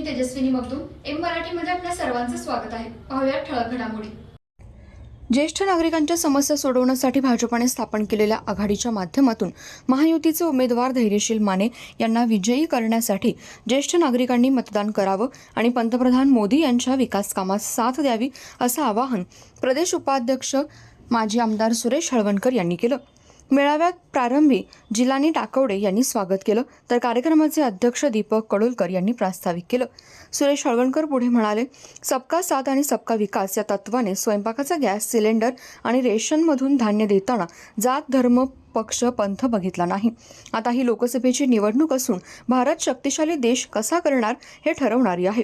मी Tejaswini Magdum M मराठीमध्ये आपल्या सर्वांचं स्वागत आहे. पाहूया ठळक घडामोडी. ज्येष्ठ नागरिकांच्या समस्या सोडवण्यासाठी भाजपाने स्थापन केलेल्या आघाडीच्या माध्यमातून महायुतीचे उमेदवार धैर्यशील माने यांना विजयी करण्यासाठी ज्येष्ठ नागरिकांनी मतदान करावं आणि पंतप्रधान मोदी यांच्या विकास कामात साथ द्यावी असं आवाहन प्रदेश उपाध्यक्ष माजी आमदार सुरेश हळवणकर यांनी केलं. मेळाव्यात प्रारंभी जिलानी टाकवडे यांनी स्वागत केलं. तर कार्यक्रमाचे अध्यक्ष दीपक कडोलकर यांनी प्रास्ताविक केलं. सुरेश हळवणकर पुढे म्हणाले सबका साथ आणि सबका विकास या तत्वाने स्वयंपाकाचा गॅस सिलेंडर आणि रेशनमधून धान्य देताना जात धर्म पक्ष पंथ बघितला नाही. आता ही लोकसभेची निवडणूक असून भारत शक्तिशाली देश कसा करणार हे ठरवणारी आहे.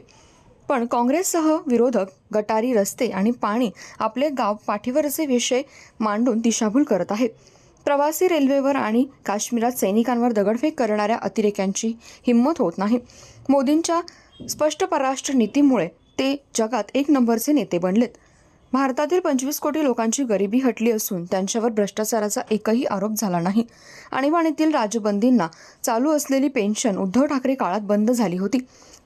पण काँग्रेससह विरोधक गटारी रस्ते आणि पाणी आपले गाव पाठीवरचे विषय मांडून दिशाभूल करत आहेत. प्रवासी रेल्वेवर आणि काश्मीरात सैनिकांवर दगडफेक करणाऱ्या अतिरेक्यांची हिंमत होत नाही. मोदींच्या स्पष्ट परराष्ट्र नीतीमुळे ते जगात एक नंबरचे नेते बनलेत. भारतातील पंचवीस कोटी लोकांची गरिबी हटली असून त्यांच्यावर भ्रष्टाचाराचा एकही आरोप झाला नाही. आणीबाणीतील राजबंदींना चालू असलेली पेन्शन उद्धव ठाकरे काळात बंद झाली होती.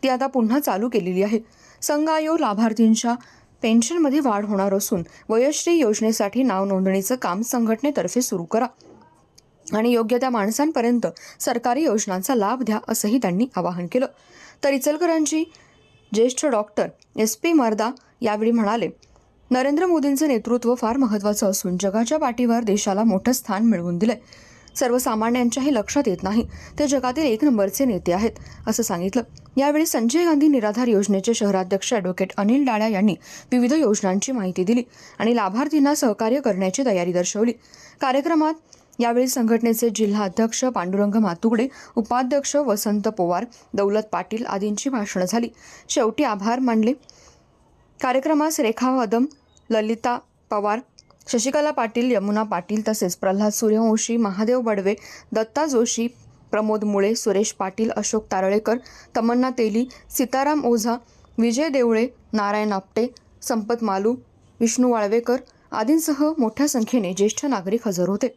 ती आता पुन्हा चालू केलेली आहे. संघ आयोग लाभार्थींच्या पेन्शनमध्ये वाढ होणार असून वयश्री योजनेसाठी नाव नोंदणीचं काम संघटनेतर्फे सुरू करा. आणि योग्य त्या माणसांपर्यंत सरकारी योजनांचा लाभ द्या असंही त्यांनी आवाहन केलं. तर इचलकरांची ज्येष्ठ डॉक्टर एस पी मर्दा यावेळी म्हणाले नरेंद्र मोदींचं नेतृत्व फार महत्त्वाचं असून जगाच्या पाठीवर देशाला मोठं स्थान मिळवून दिलंय. सर्वसामान्यांच्याही लक्षात येत नाही. ते जगातील एक नंबरचे नेते आहेत असं सांगितलं. यावेळी संजय गांधी निराधार योजनेचे शहराध्यक्ष ॲडव्होकेट अनिल डाळ्या यांनी विविध योजनांची माहिती दिली आणि लाभार्थींना सहकार्य करण्याची तयारी दर्शवली. कार्यक्रमात यावेळी संघटनेचे जिल्हा अध्यक्ष पांडुरंग मातुगडे उपाध्यक्ष वसंत पोवार दौलत पाटील आदींची भाषणं झाली. शेवटी आभार मानले. कार्यक्रमास रेखा वदम ललिता पवार शशिकला पाटील यमुना पाटील तसेच प्रल्हाद सूर्यवंशी महादेव बडवे दत्ता जोशी प्रमोद मुळे सुरेश पाटील अशोक तारळेकर तमन्ना तेली सीताराम ओझा विजय देवळे नारायण आपटे संपत मालू विष्णू वाळवेकर आदींसह मोठ्या संख्येने ज्येष्ठ नागरिक हजर होते.